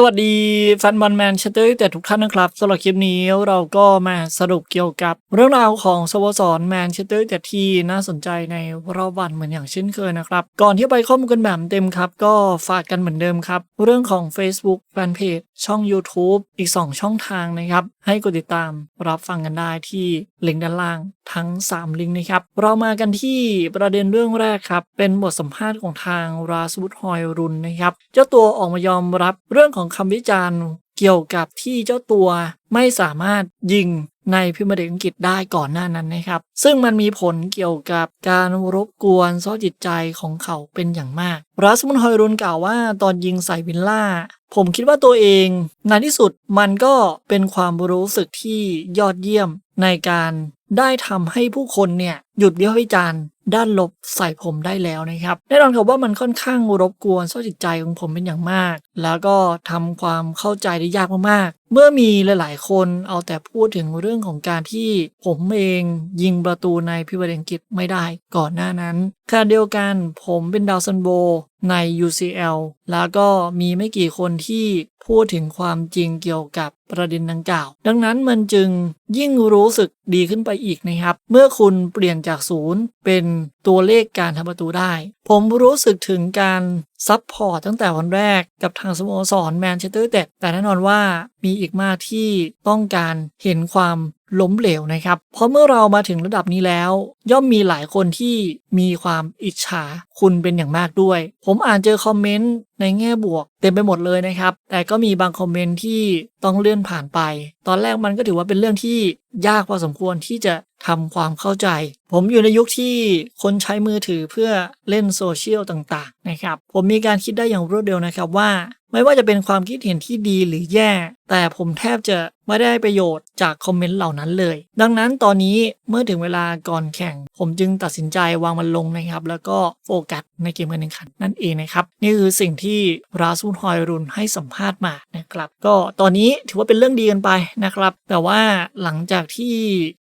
สวัสดีแฟนบอลแมนเชสเตอร์แต่ทุกท่านนะครับสำหรับคลิปนี้เราก็มาสรุปเกี่ยวกับ เรื่องราวของสโมสรแมนเชสเตอร์แต่ที่น่าสนใจในรอบวันเหมือนอย่างเช่นเคยนะครับ ก่อนที่ไปข้อมูลกันแบบเต็มครับ ก็ฝากกันเหมือนเดิมครับ เรื่องของ Facebook ฟนเพจช่อง YouTube อีก 2 ช่องทางนะครับ ให้กดติดตามรับฟังกันได้ที่ลิงก์ด้านล่างทั้ง 3 ลิงก์นะครับ เรามากันที่ประเด็นเรื่องแรกครับ เป็นบทสัมภาษณ์ของทางราสบุตฮอยรุนนะครับ เจ้าตัวออกมายอมรับเรื่องของคำวิจารณ์เกี่ยวกับที่เจ้าตัวไม่สามารถยิง ในพิมพ์เด็กอังกฤษได้ก่อนหน้านั้นนะครับ ซึ่งมันมีผลเกี่ยวกับการรบกวนซ้อจิตใจของเขาเป็นอย่างมาก รัสมุนฮอยรุนกล่าวว่าตอนยิงใส่วินล่า ผมคิดว่าตัวเองในที่สุดมันก็เป็นความรู้สึกที่ยอดเยี่ยมในการได้ทำให้ผู้คนเนี่ย หยุดวิพากษ์วิจารณ์ด้านลบใส่ผมได้แล้วนะครับแน่นอนครับว่ามันค่อนข้างรบกวนสภาพจิตใจของผมเป็นอย่างมาก แล้วก็ทำความเข้าใจได้ยากมากๆ เมื่อมีหลาย ๆ คนเอาแต่พูดถึงเรื่องของการที่ผมเองยิงประตูในพิมพ์อังกฤษไม่ได้ก่อนหน้านั้นขณะเดียวกันผมเป็นดาวซันโบใน UCL แล้วก็มีไม่กี่คนที่พูดถึงความจริงเกี่ยวกับประเด็นดังกล่าว ดังนั้นมันจึงยิ่งรู้สึกดีขึ้นไปอีกนะครับ เมื่อคุณเปลี่ยนจจากศูนย์เป็นตัวเลขการทำประตูได้ ผมรู้สึกถึงการซับพอร์ตตั้งแต่วันแรกกับทางสโมสรแมนเชสเตอร์แต่แต่แน่นอนว่ามีอีกมากที่ต้องการเห็นความล้มเหลวนะครับ เพราะเมื่อเรามาถึงระดับนี้แล้ว ย่อมมีหลายคนที่มีความอิจฉาคุณเป็นอย่างมากด้วย ผมอ่านเจอคอมเมนต์ในแง่บวก เต็มไปหมดเลยนะครับ แต่ก็มีบางคอมเมนต์ที่ต้องเลื่อนผ่านไป ตอนแรกมันก็ถือว่าเป็นเรื่องที่ยากพอสมควรที่จะทำความเข้าใจ ผมอยู่ในยุคที่คนใช้มือถือเพื่อเล่นโซเชียลต่างๆนะครับผมมีการคิดได้อย่างรวดเร็วนะครับว่า ไม่ว่าจะเป็นความคิดเห็นที่ดีหรือแย่ แต่ผมแทบจะไม่ได้ประโยชน์จากคอมเมนต์เหล่านั้นเลย ดังนั้นตอนนี้เมื่อถึงเวลาก่อนแข่ง ผมจึงตัดสินใจวางมันลงนะครับ แล้วก็โฟกัสในเกมการแข่งขันนั่นเองนะครับ นี่คือสิ่งที่ราซูนฮอยรุนให้สัมภาษณ์มานะครับ ก็ตอนนี้ถือว่าเป็นเรื่องดีกันไปนะครับ แต่ว่าหลังจากที่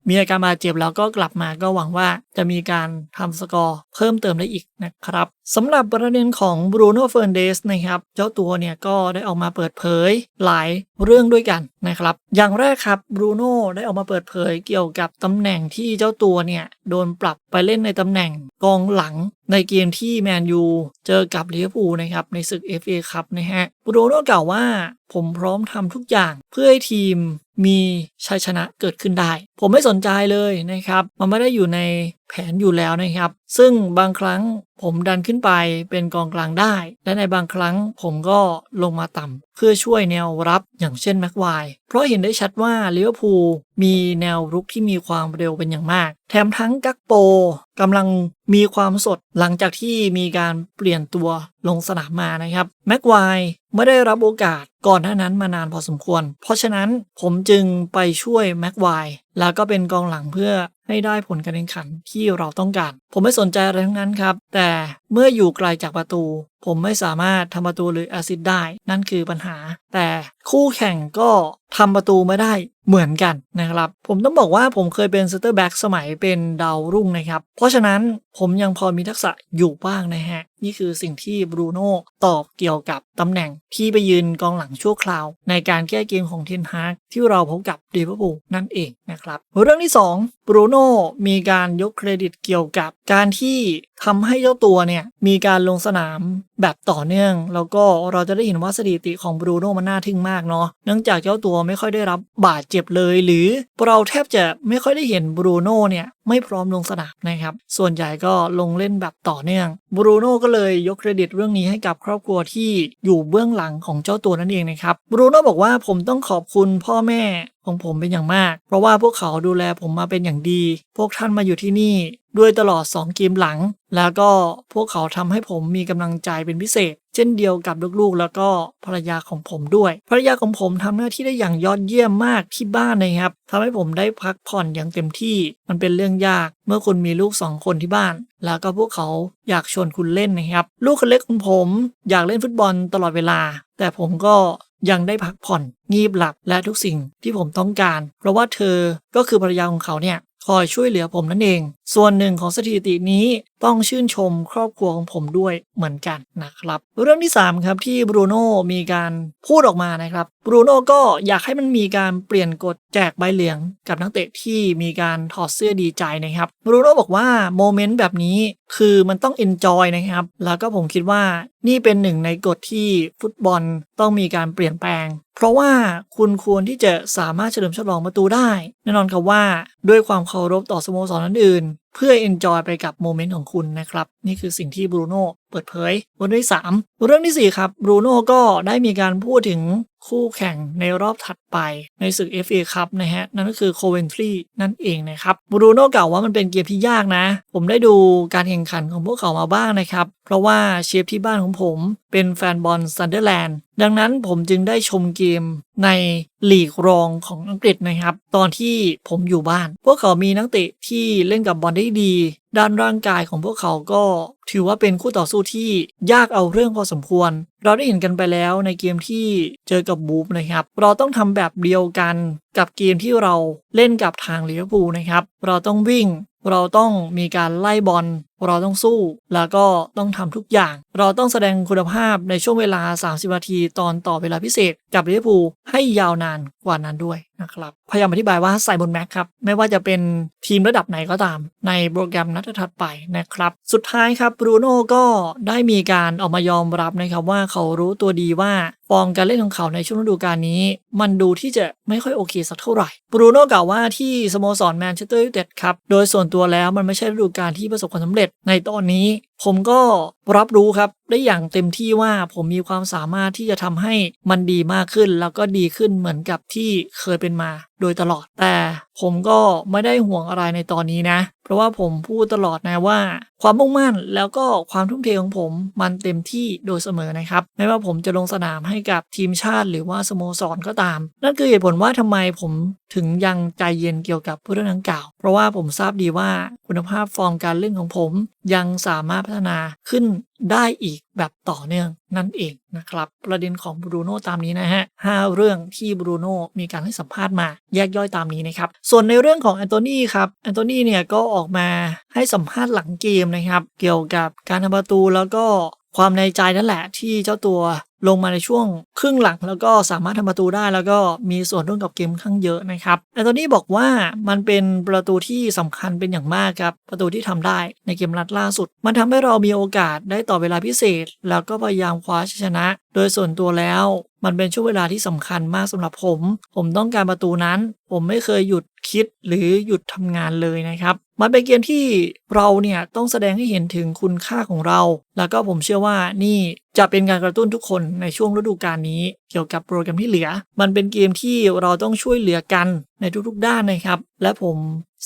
มีอาการบาดเจ็บแล้วก็กลับมาก็หวังว่าจะมีการทำสกอร์เพิ่มเติมได้อีกนะครับ สำหรับประเด็นของบรูโน่เฟอร์นเดสนะครับ เจ้าตัวเนี่ยก็ได้ออกมาเปิดเผยหลายเรื่องด้วยกันนะครับ อย่างแรกครับบรูโน่ได้ออกมาเปิดเผยเกี่ยวกับตำแหน่งที่เจ้าตัวเนี่ยโดนปรับไปเล่นในตำแหน่งกองหลัง ในเกมที่แมนยูเจอกับลิเวอร์พูลนะครับในศึก FA คัพนะฮะบรูโน่กล่าวว่า ผมพร้อมทำทุกอย่างเพื่อให้ทีมมีชัยชนะเกิดขึ้นได้ ผมไม่สนใจเลยนะครับ มันไม่ได้อยู่ในแผนอยู่แล้วนะครับ ซึ่งบางครั้งผมดันขึ้นไปเป็นกองกลางได้ และในบางครั้งผมก็ลงมาต่ำเพื่อช่วยแนวรับอย่างเช่นแม็กไวเพราะเห็นได้ชัดว่าลิเวอร์พูล มีแนวรุกที่มีความเร็วเป็นอย่างมาก แถมทั้งกักโปกำลังมีความสดหลังจากที่มีการเปลี่ยนตัวลงสนามมานะครับแม็กไว ไม่ได้รับโอกาสก่อนหน้านั้นมานานพอสมควร เพราะฉะนั้นผมจึงไปช่วยแม็กไวแล้วก็เป็นกองหลังเพื่อให้ได้ผลการแข่งขันที่เราต้องการ ผมไม่สนใจอะไรทั้งนั้นครับ แต่เมื่ออยู่ไกลจากประตู ผมไม่สามารถทำประตูหรือแอซิดได้ นั่นคือปัญหา แต่คู่แข่งก็ทำประตูไม่ได้เหมือนกันนะครับ ผมต้องบอกว่าผมเคยเป็นเซตเตอร์แบ็กสมัยเป็นดาวรุ่งนะครับ เพราะฉะนั้นผมยังพอมีทักษะอยู่บ้างนะฮะนี่คือสิ่งที่บรูโน่ตอบเกี่ยวกับตำแหน่งที่ไปยืนกองหลังชั่วคราว ในการแก้เกมของเทนฮากที่เราพบกับเดวิบูนั่นเองนะครับ เรื่องที่ 2 บรูโน่มีการยกเครดิตเกี่ยวกับการที่ทำให้เจ้าตัวเนี่ย มีการลงสนามแบบต่อเนื่อง แล้วก็เราจะได้เห็นว่าสถิติของบรูโน่มันน่าทึ่งมากเนาะเนื่องจากเจ้าตัวไม่ค่อยได้รับบาดเจ็บเลย หรือเราแทบจะไม่ค่อยได้เห็นบรูโน่เนี่ยไม่พร้อมลงสนามนะครับ ส่วนใหญ่ก็ลงเล่นแบบต่อเนื่องบรูโน่ก็เลยยกเครดิตเรื่องนี้ให้กับครอบครัวที่อยู่เบื้องหลังของเจ้าตัวนั่นเองนะครับบรูโน่บอกว่าผมต้องขอบคุณพ่อแม่ ของผมเป็นอย่างมาก เพราะว่าพวกเขาดูแลผมมาเป็นอย่างดี พวกท่านมาอยู่ที่นี่ด้วยตลอด 2 เกมหลัง แล้วก็พวกเขาทำให้ผมมีกำลังใจเป็นพิเศษ เช่นเดียวกับลูกๆ แล้วก็ภรรยาของผมด้วย ภรรยาของผมทำหน้าที่ได้อย่างยอดเยี่ยมมากที่บ้านนะครับทำให้ผมได้พักผ่อนอย่างเต็มที่ มันเป็นเรื่องยาก เมื่อคุณมีลูกสองคนที่บ้าน แล้วก็พวกเขาอยากชวนคุณเล่นนะครับ ลูกคนเล็กของผมอยากเล่นฟุตบอลตลอดเวลา แต่ผมก็ ยังได้พักผ่อนงีบหลับและทุกสิ่งที่ผมต้องการ เพราะว่าเธอก็คือภรรยาของเขาเนี่ยคอยช่วยเหลือผมนั่นเอง ส่วนหนึ่งของสถิตินี้ต้องชื่นชมครอบครัวของผมด้วยเหมือนกันนะครับ เรื่องที่ 3 ครับที่บรูโน่มีการพูดออกมานะครับบรูโน่ก็อยากให้มันมีการเปลี่ยนกฎแจกใบเหลืองกับนักเตะที่มีการถอดเสื้อดีใจนะครับบรูโน่บอกว่าโมเมนต์แบบนี้คือมันต้องเอนจอยนะครับ แล้วก็ผมคิดว่านี่เป็นหนึ่งในกฎที่ฟุตบอลต้องมีการเปลี่ยนแปลง เพราะว่าคุณควรที่จะสามารถเฉลิมฉลองประตูได้ แน่นอนครับว่าด้วยความเคารพต่อสโมสรอื่นเพื่อเอนจอยไปกับโมเมนต์ของคุณนะครับ นี่คือสิ่งที่บรูโน่เปิดเผยเรื่องที่3เรื่องที่ 4 ครับบรูโน่ก็ได้มีการพูดถึงคู่แข่งในรอบถัดไปในศึก FA ครับนะฮะ นั่นก็คือโคเวนทรีนั่นเองนะครับบรูโน่กล่าวว่ามันเป็นเกมที่ยากนะ ผมได้ดูการแข่งขันของพวกเขามาบ้างนะครับ เพราะว่าเชฟที่บ้านของผมเป็นแฟนบอลซันเดอร์แลนด์ ดังนั้นผมจึงได้ชมเกมในลีกรองของอังกฤษนะครับ ตอนที่ผมอยู่บ้าน พวกเขามีนักเตะที่เล่นกับบอลได้ดี ด้านร่างกายของพวกเขาก็ถือว่าเป็นคู่ต่อสู้ที่ยากเอาเรื่องพอสมควร เราได้เห็นกันไปแล้วในเกมที่เจอกับบูฟนะครับ เราต้องทำแบบเดียวกันกับเกมที่เราเล่นกับทางลิเวอร์พูลนะครับ เราต้องวิ่ง เราต้องมีการไล่บอล เราต้องสู้ แล้วก็ต้องทำทุกอย่าง เราต้องแสดงคุณภาพในช่วงเวลา 30 นาทีตอนต่อเวลาพิเศษ กับลิเวอร์พูลให้ยาวนานกว่านั้นด้วยนะครับพยายามอธิบายว่าใส่บนแม็กครับ ไม่ว่าจะเป็นทีมระดับไหนก็ตาม ในโปรแกรมนัดถัดไปนะครับ สุดท้ายครับบรูโน่ก็ได้มีการออกมายอมรับนะครับว่าเขารู้ตัวดีว่าฟอร์มการเล่นของเขาในช่วงฤดูกาลนี้ มันดูที่จะไม่ค่อยโอเคสักเท่าไหร่บรูโน่กล่าวว่าที่สโมสรแมนเชสเตอร์ยูไนเต็ดครับ โดยส่วนตัวแล้วมันไม่ใช่ฤดูกาลที่ประสบความสำเร็จในตอนนี้ผมก็รับรู้ครับได้อย่างเต็มที่ว่าผมมีความสามารถที่จะทำให้มันดีมากขึ้น แล้วก็ดีขึ้นเหมือนกับที่เคยเป็นมา โดยตลอดแต่ผมก็ไม่ได้ห่วงอะไรในตอนนี้นะ เพราะว่าผมพูดตลอดนะว่า ความมุ่งมั่นแล้วก็ความทุ่มเทของผมมันเต็มที่โดยเสมอนะครับ ไม่ว่าผมจะลงสนามให้กับทีมชาติหรือว่าสโมสรก็ตาม นั่นคือเหตุผลว่าทำไมผมถึงยังใจเย็นเกี่ยวกับเรื่องดังกล่าว เพราะว่าผมทราบดีว่าคุณภาพฟอร์มการเล่นของผมยังสามารถพัฒนาขึ้นได้อีกแบบต่อเนื่องนั่นเองนะครับ ประเด็นของบรูโน่ตามนี้นะฮะห้าเรื่องที่บรูโน่มีการให้สัมภาษณ์มาแยกย่อยตามนี้นะครับ ส่วนในเรื่องของแอนโทนีครับแอนโทนีเนี่ยก็ออกมาให้สัมภาษณ์หลังเกมนะครับ เกี่ยวกับการทำประตูแล้วก็ ความในใจนั่นแหละ ที่เจ้าตัวลงมาในช่วงครึ่งหลัง แล้วก็สามารถทำประตูได้แล้วก็มีส่วนร่วมกับเกมข้างเยอะนะครับแอตัวนี้บอกว่ามันเป็นประตูที่สำคัญเป็นอย่างมากครับ ประตูที่ทำได้ในเกมรัดล่าสุด มันทำให้เรามีโอกาสได้ต่อเวลาพิเศษ แล้วก็พยายามคว้าชัยชนะ โดยส่วนตัวแล้วมันเป็นช่วงเวลาที่สำคัญมากสำหรับผม ผมต้องการประตูนั้น ผมไม่เคยหยุดคิดหรือหยุดทำงานเลยนะครับ มันเป็นเกมที่เราเนี่ยต้องแสดงให้เห็นถึงคุณค่าของเรา แล้วก็ผมเชื่อว่านี่จะเป็นการกระตุ้นทุกคนในช่วงฤดูกาลนี้ เกี่ยวกับโปรแกรมที่เหลือ มันเป็นเกมที่เราต้องช่วยเหลือกันในทุกๆด้านนะครับ และผม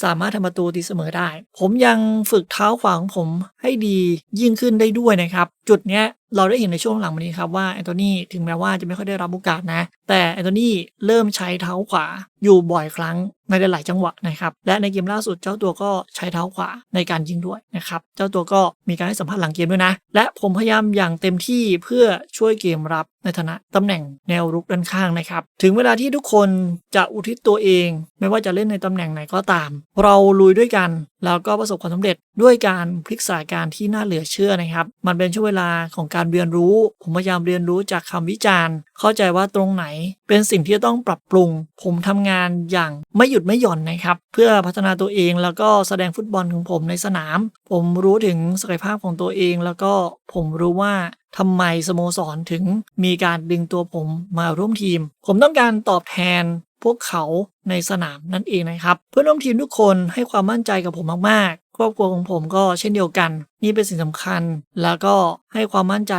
สามารถทำประตูตีเสมอได้ ผมยังฝึกเท้าขวาของผมให้ดียิ่งขึ้นได้ด้วยนะครับ จุดเนี้ยเราได้เห็นในช่วงหลังมานี้ครับว่าแอนโทนีถึงแม้ว่าจะไม่ค่อยได้รับโอกาสนะ แต่แอนโทนีเริ่มใช้เท้าขวาอยู่บ่อยครั้งในหลายๆจังหวะนะครับและในเกมล่าสุดเจ้าตัวก็ใช้เท้าขวาในการยิงด้วยนะครับเจ้าตัวก็มีการให้สัมภาษณ์หลังเกมด้วยนะ และผมพยายามอย่างเต็มที่เพื่อช่วยเกมรับในฐานะตำแหน่งแนวรุกด้านข้างนะครับถึงเวลาที่ทุกคนจะอุทิศตัวเอง ไม่ว่าจะเล่นในตำแหน่งไหนก็ตาม เราลุยด้วยกัน แล้วก็ประสบความสำเร็จด้วยการพลิกสานการที่น่าเหลือเชื่อนะครับ มันเป็นช่วงเวลาของการเรียนรู้ ผมพยายามเรียนรู้จากคำวิจารณ์ เข้าใจว่าตรงไหน เป็นสิ่งที่ต้องปรับปรุง ผมทำงานอย่างไม่หยุดไม่หย่อนนะครับ เพื่อพัฒนาตัวเองแล้วก็แสดงฟุตบอลของผมในสนาม ผมรู้ถึงศักยภาพของตัวเอง แล้วก็ผมรู้ว่าทำไมสโมสรถึงมีการดึงตัวผมมาร่วมทีม ผมต้องการตอบแทนพวกเขาในสนามนั่นเองนะครับ เพื่อนร่วมทีมทุกคนให้ความมั่นใจกับผมมาก ครอบครัวของผมก็เช่นเดียวกัน นี่เป็นสิ่งสำคัญ แล้วก็ให้ความมั่นใจ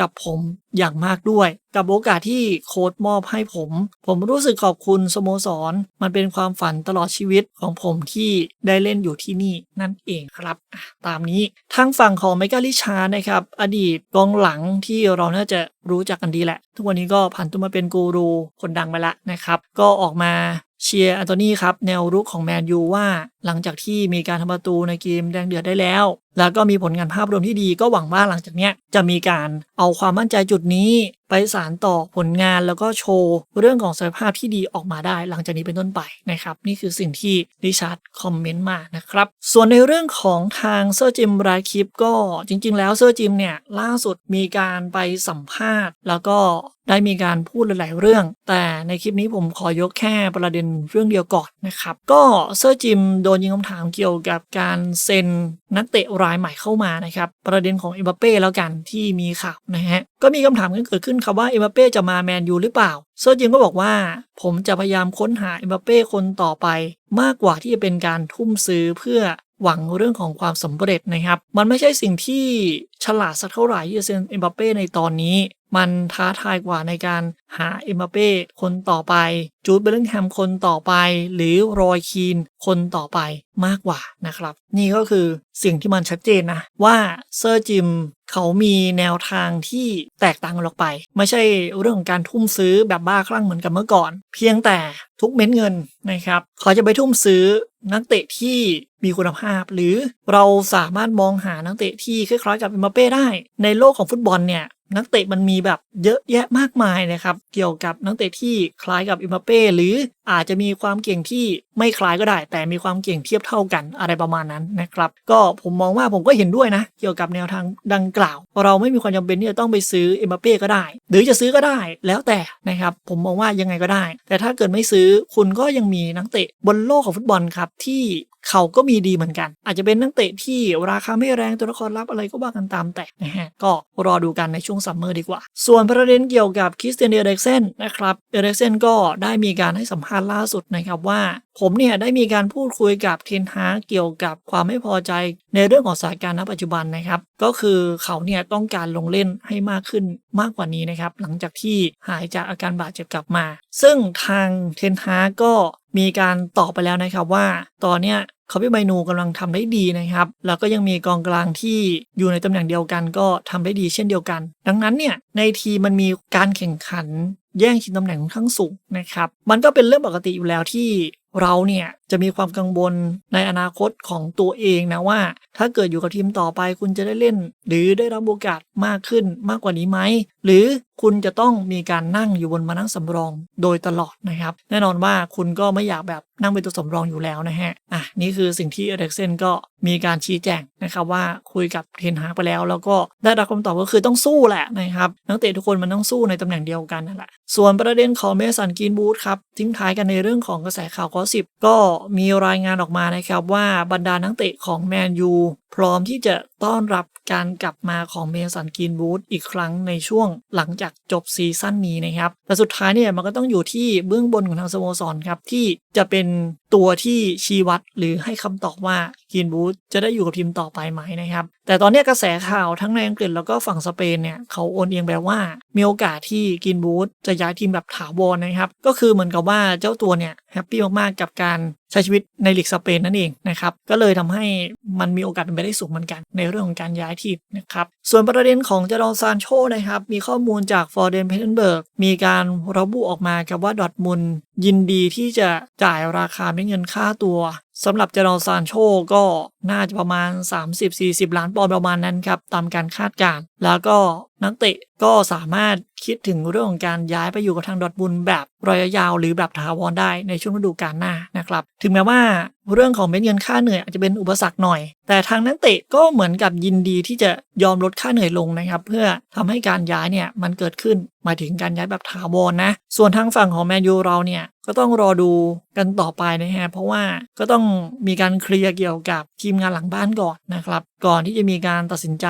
กับผมอย่างมากด้วย กับโอกาสที่โค้ดมอบให้ผม ผมรู้สึกขอบคุณสโมสร มันเป็นความฝันตลอดชีวิตของผมที่ได้เล่นอยู่ที่นี่นั่นเองครับ ตามนี้ทางฝั่งของไมเคิลลิชานะครับ อดีตกองหลังที่เราน่าจะรู้จักกันดีแหละ ทุกวันนี้ก็ผ่านตัวมาเป็นกูรูคนดังไปละนะครับ ก็ออกมาเชียร์อันโตนีครับแนวรุกของแมนยูว่า หลังจากที่มีการทำประตูในเกมแดงเดือดได้แล้ว แล้วก็มีผลงานภาพรวมที่ดีก็หวังว่าหลังจากเนี้ยจะมีการเอาความมั่นใจจุดนี้ ไปสารต่อผลงานแล้วก็โชว์เรื่องของศักยภาพที่ดีออกมาได้ หลังจากนี้เป็นต้นไปนะครับ นี่คือสิ่งที่ดิชาร์ดคอมเมนต์มานะครับ ส่วนในเรื่องของทางเซอร์จิมรายคลิปก็จริง ๆ แล้วเซอร์จิมเนี่ยล่าสุดมีการไปสัมภาษณ์ แล้วก็ได้มีการพูดหลาย ๆ เรื่อง แต่ในคลิปนี้ผมขอยกแค่ประเด็นเรื่องเดียวก่อนนะครับก็เซอร์จิมโดนยิงคำถามเกี่ยวกับการเซ็นนักเตะรายใหม่เข้ามานะครับประเด็นของเอ็มบัปเป้แล้วกันที่มีข่าวนะฮะก็มีคำถามกันเกิดขึ้นครับว่าเอ็มบัปเป้จะมาแมนยูหรือเปล่าเซอร์จิมก็บอกว่า ผมจะพยายามค้นหาเอ็มบัปเป้คนต่อไป มากกว่าที่จะเป็นการทุ่มซื้อเพื่อหวังเรื่องของความสำเร็จนะครับ มันไม่ใช่สิ่งที่ฉลาดสักเท่าไหร่ที่จะเซ็นเอ็มบัปเป้ในตอนนี้ มันท้าทายกว่าในการหาเอ็มบัปเป้คนต่อไป จูดเบลลิงแฮมคนต่อไป หรือรอยคีนคนต่อไปมากกว่านะครับ นี่ก็คือสิ่งที่มันชัดเจนนะว่าเซอร์จิมเขามีแนวทางที่แตกต่างออกไป ไม่ใช่เรื่องของการทุ่มซื้อแบบบ้าคลั่งเหมือนกับเมื่อก่อน เพียงแต่ทุกเม็ดเงินนะครับเขาจะไปทุ่มซื้อนักเตะที่มีคุณภาพ หรือเราสามารถมองหานักเตะที่คล้ายๆกับเอ็มบัปเป้ได้ ในโลกของฟุตบอลเนี่ย นักเตะมันมีแบบเยอะแยะมากมายนะครับ เกี่ยวกับนักเตะที่คล้ายกับอิมบัเป้หรืออาจจะมีความเก่งที่ไม่คล้ายก็ได้ แต่มีความเก่งเทียบเท่ากันอะไรประมาณนั้นนะครับ ก็ผมมองว่าผมก็เห็นด้วยนะ เกี่ยวกับแนวทางดังกล่าว เราไม่มีความจำเป็นที่จะต้องไปซื้อเอ็มบัเป้ก็ได้ หรือจะซื้อก็ได้แล้วแต่นะครับ ผมมองว่ายังไงก็ได้ แต่ถ้าเกิดไม่ซื้อคุณก็ยังมีนักเตะบนโลกของฟุตบอลครับที่เขาก็มีดีเหมือนกัน อาจจะเป็นนักเตะที่ราคาไม่แรงตัวละครลับอะไรก็ว่ากันตามแต่นะฮะก็รอดูกันในช่วงซัมเมอร์ดีกว่า ส่วนประเด็นเกี่ยวกับคริสเตียนเอเร็กเซนนะครับเอเร็กเซนก็ได้มีการให้สัมภาษณ์ล่าสุดนะครับว่า ผมเนี่ยได้มีการพูดคุยกับเทนฮาเกี่ยวกับความไม่พอใจในเรื่องของสถานการณ์ณปัจจุบันนะครับ ก็คือเขาเนี่ยต้องการลงเล่นให้มากขึ้นมากกว่านี้นะครับ หลังจากที่หายจากอาการบาดเจ็บกลับมา ซึ่งทางเทนฮาก็ มีการตอบไปแล้วนะครับว่า ตอนเนี้ยเขาพี่ไมนูกำลังทำได้ดีนะครับ แล้วก็ยังมีกองกลางที่อยู่ในตำแหน่งเดียวกันก็ทำได้ดีเช่นเดียวกัน ดังนั้นเนี่ยในทีมมันมีการแข่งขันแย่งชิงตำแหน่งค่อนข้างสูงนะครับ มันก็เป็นเรื่องปกติอยู่แล้วที่ เราเนี่ยจะมีความกังวลในอนาคตของตัวเองนะว่า ถ้าเกิดอยู่กับทีมต่อไปคุณจะได้เล่น หรือได้รับโอกาสมากขึ้นมากกว่านี้ไหม หรือคุณจะต้องมีการนั่งอยู่บนมานั่งสำรองโดยตลอดนะครับ แน่นอนว่าคุณก็ไม่อยากแบบนั่งเป็นตัวสำรองอยู่แล้วนะฮะอะนี่คือสิ่งที่เอเด็กเซนก็มีการชี้แจงนะครับว่าคุยกับเทนฮากไปแล้ว แล้วก็ได้รับคำตอบก็คือต้องสู้แหละนะครับนักเตะทุกคนมันต้องสู้ในตำแหน่งเดียวกันนั่นแหละส่วนประเด็นของเมสันกินบูธครับทิ้งท้ายกันในเรื่องของกระแสข่าวก็90 ก็มีรายงานออกมานะครับว่าบรรดานักเตะของแมนยูพร้อมที่จะต้อนรับการกลับมาของเมสันกินบูธอีกครั้งในช่วงหลังจากจบซีซั่นนี้นะครับ แต่สุดท้ายเนี่ยมันก็ต้องอยู่ที่เบื้องบนของทางสโมสรครับ ที่จะเป็นตัวที่ชี้วัดหรือให้คำตอบว่ากินบูธจะได้อยู่กับทีมต่อไปไหมนะครับ แต่ตอนนี้กระแสข่าวทั้งในอังกฤษแล้วก็ฝั่งสเปนเนี่ยเขาโอนเอียงแบบว่า มีโอกาสที่กินบูธจะย้ายทีมแบบถาวรนะครับ ก็คือเหมือนกับว่าเจ้าตัวเนี่ยแฮปปี้มากๆกับการใช้ชีวิตในลีกสเปนนั่นเองนะครับ ก็เลยทำให้มันมีโอกาสเป็นไปได้สูงเหมือนกัน ในเรื่องของการย้ายทีมนะครับ ส่วนประเด็นของจารอนซานโชนะครับ มีข้อมูลจากฟอร์เดนเพนเบิร์กมีการระบุออกมากับว่าดอทมุนยินดีที่จะจ่ายราคาไม่เงินค่าตัว สำหรับเจรอซานโชก็น่าจะประมาณ 30-40 ล้านปอนด์ประมาณนั้นครับ ตามการคาดการณ์แล้วก็นักเตะก็สามารถคิดถึงเรื่องของการย้ายไปอยู่กับทางดอทบุนแบบระยะยาวหรือแบบถาวรได้ในช่วงฤดูกาลหน้านะครับ ถึงแม้ว่า เรื่องของเม็ดเงินค่าเหนื่อยอาจจะเป็นอุปสรรคหน่อย แต่ทางนักเตะก็เหมือนกับยินดีที่จะยอมลดค่าเหนื่อยลงนะครับ เพื่อทำให้การย้ายเนี่ยมันเกิดขึ้นหมายถึงการย้ายแบบถาวรนะ ส่วนทางฝั่งของแมนยูเราเนี่ยก็ต้องรอดูกันต่อไปนะฮะเพราะว่าก็ต้องมีการเคลียร์เกี่ยวกับทีมงานหลังบ้านก่อนนะครับก่อนที่จะมีการตัดสินใจ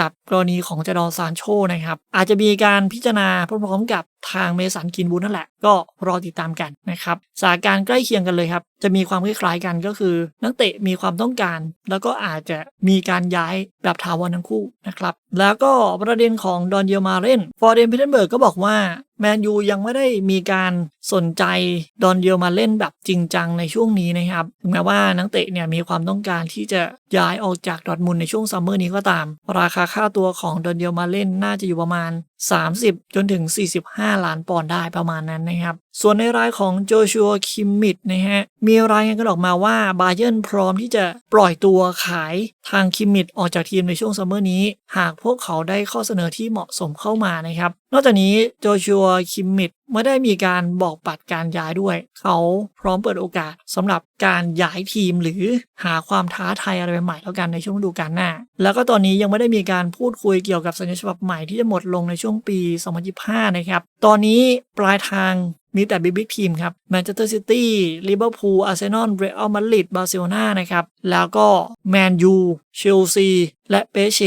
กับกรณีของจดอซานโชนะครับ อาจจะมีการพิจารณาพร้อมๆกับทางเมสันกินบูนั่นแหละ ก็รอติดตามกันนะครับสถานการณ์ใกล้เคียงกันเลยครับ จะมีความคล้ายๆกันก็คือ นักเตะมีความต้องการ แล้วก็อาจจะมีการย้ายแบบถาวรทั้งคู่นะครับ แล้วก็ประเด็นของดอนเยลมาเรนฟอร์เดนพิเทนเบิร์กก็บอกว่าแมนยูยังไม่ได้มีการสนใจดอนเยลมาเล่นแบบจริงจังในช่วงนี้นะครับถึงแม้ว่านักเตะเนี่ยมีความต้องการที่จะย้ายออกจากดอทมุนในช่วงซัมเมอร์นี้ก็ตาม ราคาค่าตัวของดอนเดียวมาเล่นน่าจะอยู่ประมาณ 30 จนถึง 45 ล้านปอนด์ได้ประมาณนั้นนะครับ ส่วนในรายของโจชัวคิมมิดนะฮะ มีรายงานกันออกมาว่าบาเยิร์นพร้อมที่จะปล่อยตัวขายทางคิมมิดออกจากทีมในช่วงซัมเมอร์นี้ หากพวกเขาได้ข้อเสนอที่เหมาะสมเข้ามานะครับ นอกจากนี้โจชัวคิมมิดไม่ได้มีการบอกปัดการย้ายด้วย เขาพร้อมเปิดโอกาสสำหรับการย้ายทีมหรือหาความท้าทายอะไรใหม่ๆแล้วกันในช่วงฤดูกาลหน้า แล้วก็ตอนนี้ยังไม่ได้มีการพูดคุยเกี่ยวกับสัญญาฉบับใหม่ที่จะหมดลงในช่วงปี 2025 นะครับ ตอนนี้ปลายทางมีแต่บิ๊กบิ๊กทีมครับแมนเชสเตอร์ซิตี้ลิเวอร์พูลอาร์เซนอลเรอัลมาดริดบาร์เซโลนานะครับ แล้วก็แมนยูเชลซีและเปเช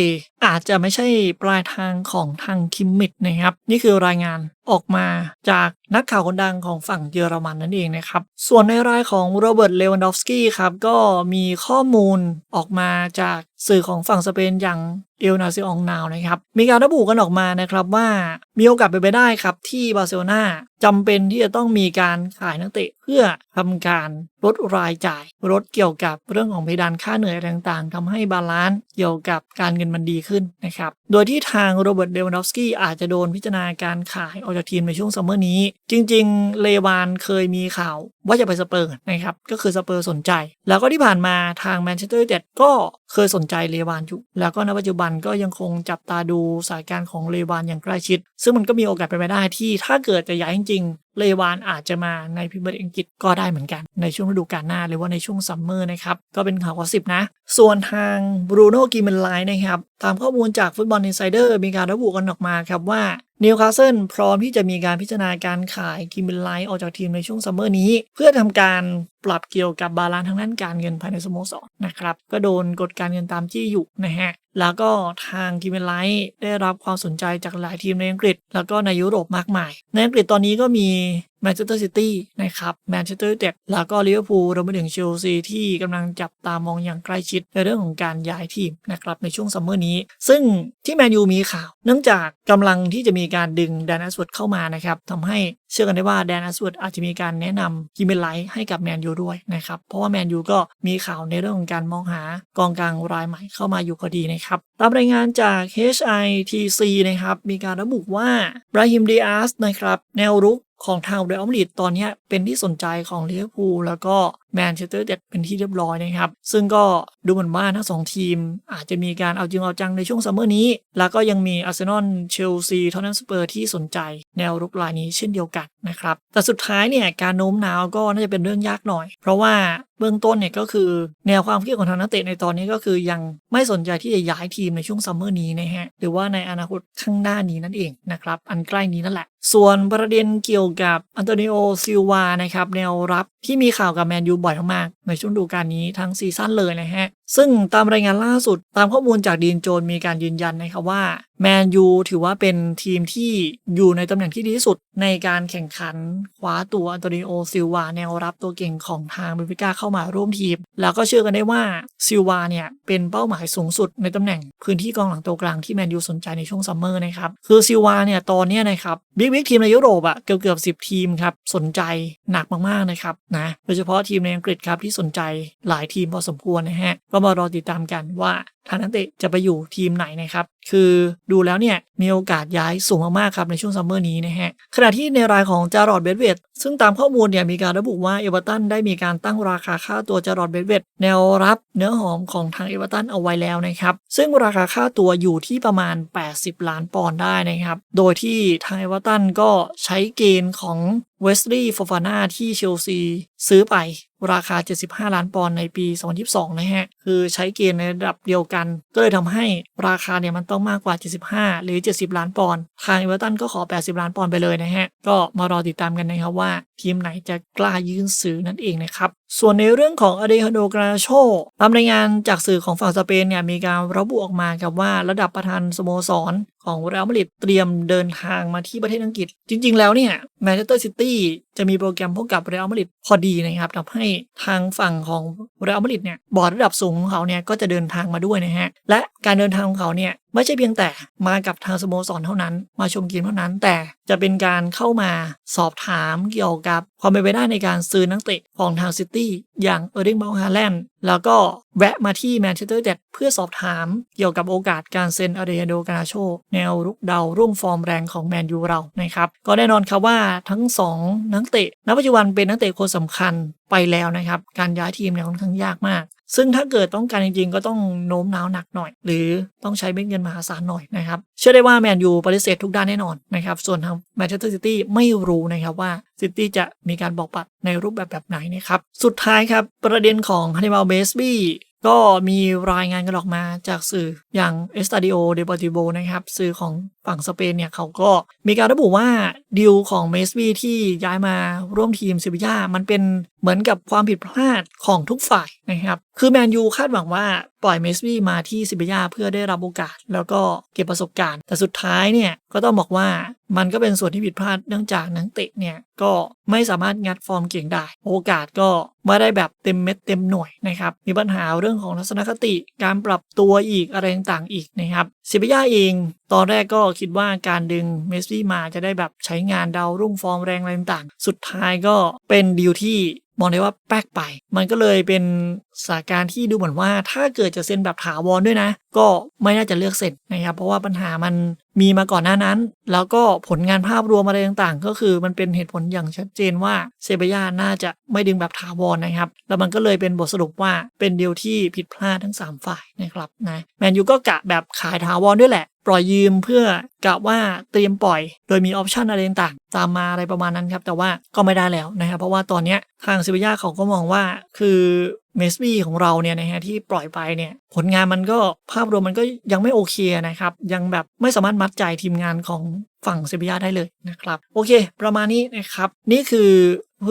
อาจจะไม่ใช่ปลายทางของทางคิมมิดนะครับ นี่คือรายงานออกมาจากนักข่าวคนดังของฝั่งเยอรมันนั่นเองนะครับ ส่วนในรายของโรเบิร์ตเลวันดอฟสกี้ครับ ก็มีข้อมูลออกมาจากสื่อของฝั่งสเปนอย่างเอลนาซิองนาวนะครับ มีการระบุกันออกมานะครับว่ามีโอกาสเป็นไปได้ครับที่บาร์เซโลนาจำเป็นที่จะต้องมีการขายนักเตะ พื่อทำการลดรายจ่ายลดเกี่ยวกับเรื่องของเพดานค่าเหนื่อยอะไรต่างๆทำให้บาลานซ์เกี่ยวกับการเงินมันดีขึ้นนะครับ โดยที่ทางโรเบิร์ตเดวันดอฟสกี้อาจจะโดนพิจารณาการขายออกจากทีมในช่วงซัมเมอร์นี้ จริงๆ เลวานเคยมีข่าวว่าจะไปสเปอร์นะครับ ก็คือสเปอร์สนใจ แล้วก็ที่ผ่านมาทางแมนเชสเตอร์ยูไนเต็ดก็เคยสนใจเลวานอยู่ แล้วก็ในปัจจุบันก็ยังคงจับตาดูสายการของเลวานอย่างใกล้ชิด ซึ่งมันก็มีโอกาสเป็นไปได้ที่ถ้าเกิดจะย้ายจริง เลวานอาจจะมาในพรีเมียร์ลีกอังกฤษก็ได้เหมือนกัน ในช่วงฤดูกาลหน้าหรือว่าในช่วงซัมเมอร์นะครับ ก็เป็นข่าวกอสิบนะ ส่วนทางบรูโน่กิมเมนไลน์นะครับ ตามข้อมูลจากฟุตบอลอินไซเดอร์มีการระบุกันออกมาครับว่านิวคาสเซิลพร้อมที่จะมีการพิจารณาการขายกิมเบนไลน์ออกจากทีมในช่วงซัมเมอร์นี้ เพื่อทำการปรับเกี่ยวกับบาลานซ์ทางด้านการเงินภายในสโมสรนะครับ ก็โดนกฎการเงินตามจี้อยู่นะฮะ แล้วก็ทางกิมเบนไลท์ได้รับความสนใจจากหลายทีมในอังกฤษ แล้วก็ในยุโรปมากมาย ในอังกฤษตอนนี้ก็มีแมนเชสเตอร์ซิตี้นะครับแมนเชสเตอร์ยูไนเต็ดแล้วก็ลิเวอร์พูลรวมไปถึงเชลซีที่กำลังจับตามองอย่างใกล้ชิดในเรื่องของการย้ายทีมนะครับในช่วงซัมเมอร์นี้ ซึ่งที่แมนยูมีข่าว เนื่องจากกำลังที่จะมีการดึงแดนแอสเวิร์ดเข้ามานะครับทำให้เชื่อกันได้ว่าแดนอัสเวิร์ดอาจจะมีการแนะนำกิมเบนไลท์ให้กับแมนยูด้วยนะครับ เพราะว่าแมนยูก็มีข่าวในเรื่องของการมองหากองกลางรายใหม่เข้ามาอยู่พอดีนะครับตามรายงานจาก HITC นะครับ มีการระบุว่าบราฮิมดีอาสนะครับ แนวรุกของทางเรอัลมาดริดตอนนี้เป็นที่สนใจของลิเวอร์พูลแล้วก็ แมนเชสเตอร์เต็ดเป็นที่เรียบร้อยนะครับ ซึ่งก็ดูเหมือนว่าทั้งสองทีม อาจจะมีการเอาจริงเอาจังในช่วงซัมเมอร์นี้ แล้วก็ยังมีอาร์เซนอลเชลซีทอตแนมสเปอร์ที่สนใจแนวรุกรายนี้เช่นเดียวกันนะครับ แต่สุดท้ายเนี่ยการโน้มน้าวก็น่าจะเป็นเรื่องยากหน่อย เพราะว่าเบื้องต้นเนี่ยก็คือแนวความคิดของทางนักเตะในตอนนี้ก็คือยังไม่สนใจที่จะย้ายทีมในช่วงซัมเมอร์นี้นะฮะหรือว่าในอนาคตข้างหน้านี้นั่นเองนะครับอันใกล้นี้นั่นแหละ ส่วนประเด็นเกี่ยวกับอันโตนิโอซิลวานะครับแนวรับที่มีข่าวกับแมนยูบอยมากๆในช่วงดูการนี้ทั้งซีซั่นเลยนะฮะ ซึ่งตามรายงานล่าสุด ตามข้อมูลจากดีนโจนมีการยืนยันนะครับว่าแมนยูถือว่าเป็นทีมที่อยู่ในตำแหน่งที่ดีที่สุดในการแข่งขันคว้าตัวอันโตนิโอซิลวาแนวรับตัวเก่งของทางเบนฟิก้าเข้ามาร่วมทีม แล้วก็เชื่อกันได้ว่าซิลวาเนี่ยเป็นเป้าหมายสูงสุดในตำแหน่งพื้นที่กองหลังตัวกลางที่แมนยูสนใจในช่วงซัมเมอร์นะครับคือซิลวาเนี่ยตอนนี้นะครับบิ๊กบิ๊กทีมในยุโรปอะเกือบเกือบสิทีมครับสนใจหนักมากๆนะครับนะโดยเฉพาะทีมในอังกฤษครับที่สนใจหลายทีมพอสมควรนะฮะ ก็มารอติดตามกันว่า ทางนักเตะจะไปอยู่ทีมไหนนะครับ คือดูแล้วเนี่ยมีโอกาสย้ายสูงมากๆครับในช่วงซัมเมอร์นี้นะฮะ ขณะที่ในรายของจารอดเบดเวดซึ่งตามข้อมูลเนี่ยมีการระบุว่าเอเวอร์ตันได้มีการตั้งราคาค่าตัวจารอดเบดเวดแนวรับเนื้อหอมของทางเอเวอร์ตันเอาไว้แล้วนะครับ ซึ่งราคาค่าตัวอยู่ที่ประมาณ 80 ล้านปอนด์ได้นะครับ โดยที่ทางเอเวอร์ตันก็ใช้เกณฑ์ของเวสลีย์ฟอฟาน่าที่เชลซีซื้อไปราคา 75 ล้านปอนด์ในปี 2022 นะฮะ คือใช้เกณฑ์ในระดับเดียวกันก็เลยทำให้ราคาเนี่ยมันต้องมากกว่า 75 หรือ 70 ล้านปอนด์ทางเอเวอร์ตันก็ขอ 80 ล้านปอนด์ไปเลยนะฮะ ก็มารอติดตามกันนะครับว่า ทีมไหนจะกล้ายื่นซื้อนั่นเองนะครับส่วนในเรื่องของอเดฮโดกราโชตามรายงานจากสื่อของฝั่งสเปนเนี่ยมีการระบุออกมาครับว่าระดับประธานสโมสรของเรอัลมาดริดเตรียมเดินทางมาที่ประเทศอังกฤษ จริง ๆ แล้วเนี่ยแมนเชสเตอร์ซิตี้จะมีโปรแกรมพบกับเรอัลมาดริดพอดีนะครับทำให้ทางฝั่งของเรอัลมาดริดเนี่ยบอร์ดระดับสูงของเขาเนี่ยก็จะเดินทางมาด้วยนะฮะและการเดินทางของเขาเนี่ยไม่ใช่เพียงแต่มากับทางสโมสรเท่านั้น มาชมเกมเท่านั้น แต่จะเป็นการเข้ามาสอบถามเกี่ยวกับความเป็นไปได้ในการซื้อนักเตะของทางซิตี้อย่างเออร์ดิงบอลฮาแลนด์แล้วก็แวะมาที่แมนเชสเตอร์ยูไนเต็ดเพื่อสอบถามเกี่ยวกับโอกาสการเซ็นอาเดโดกาโช แนวรุกเดารุ่งฟอร์มแรงของแมนยูเรานะครับก็แน่นอนครับว่าทั้ง 2 นักเตะณปัจจุบันเป็นนักเตะคนสำคัญไปแล้วนะครับ การย้ายทีมเนี่ยค่อนข้างยากมาก ซึ่งถ้าเกิดต้องการจริงๆ ก็ต้องโน้มน้าวหนักหน่อย หรือต้องใช้เม็ดเงินมหาศาลหน่อยนะครับเชื่อได้ว่าแมนยูปฏิเสธทุกด้านแน่นอนนะครับส่วนทางแมนเชสเตอร์ซิตี้ไม่รู้นะครับว่าซิตี้จะมีการบอกปัดในรูปแบบแบบไหนนะครับสุดท้ายครับประเด็นของฮันนิบาลเบสบี้ ก็มีรายงานกันออกมาจากสื่ออย่าง Estadio Deportivo นะครับ สื่อของฝั่งสเปนเนี่ย เขาก็มีการระบุว่าดีลของเมสบีที่ย้ายมาร่วมทีมซิบิยามันเป็นเหมือนกับความผิดพลาดของทุกฝ่ายนะครับ คือแมนยูคาดหวังว่าปล่อยเมสบีมาที่ซิบิยาเพื่อได้รับโอกาส แล้วก็เก็บประสบการณ์ แต่สุดท้ายเนี่ยก็ต้องบอกว่า มันก็เป็นส่วนที่ผิดพลาดเนื่องจากนักเตะเนี่ยก็ไม่สามารถงัดฟอร์มเก่งได้ โอกาสก็ไม่ได้แบบเต็มเม็ดเต็มหน่วยนะครับ มีปัญหาเรื่องของทัศนคติ การปรับตัวอีกอะไรต่างๆอีกนะครับซิบิยาเอง ตอนแรกก็คิดว่าการดึงเมสซี่มาจะได้แบบใช้งานดาวรุ่งฟอร์มแรงอะไรต่างๆ สุดท้ายก็เป็นดีลที่ มองได้ว่าแป๊กไป มันก็เลยเป็นสถานการณ์ที่ดูเหมือนว่าถ้าเกิดจะเซ็นแบบถาวรด้วยนะ ก็ไม่น่าจะเลือกเซ็นนะครับ เพราะว่าปัญหามันมีมาก่อนหน้านั้น แล้วก็ผลงานภาพรวมอะไรต่างๆ ก็คือมันเป็นเหตุผลอย่างชัดเจนว่าเซเบียน่าจะไม่ดึงแบบถาวรนะครับ แล้วมันก็เลยเป็นบทสรุปว่าเป็นเดีลที่ผิดพลาดทั้ง 3 ฝ่ายนะครับนะแมนยูก็กะแบบขายถาวรด้วยแหละ ปล่อยยืมเพื่อกะว่าเตรียมปล่อย โดยมีออปชันอะไรต่างๆตามมาอะไรประมาณนั้นครับ แต่ว่าก็ไม่ได้แล้วนะครับเพราะว่าตอนนี้ทางซิบิยาเขาก็มองว่าคือเมสบี้ของเราเนี่ยนะฮะที่ปล่อยไปเนี่ยผลงานมันก็ภาพรวมมันก็ยังไม่โอเคนะครับ ยังแบบไม่สามารถมัดใจทีมงานของฝั่งเซบียาได้เลยนะครับ โอเค ประมาณนี้นะครับ นี่คือ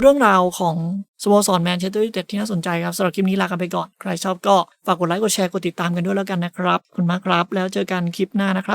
เรื่องราวของสโมสรแมนเชสเตอร์ยูไนเต็ดที่น่าสนใจครับสำหรับคลิปนี้ลากันไปก่อน ใครชอบก็ฝากกดไลค์กดแชร์กดติดตามกันด้วยแล้วกันนะครับขอบคุณมากครับ แล้วเจอกันคลิปหน้านะครับ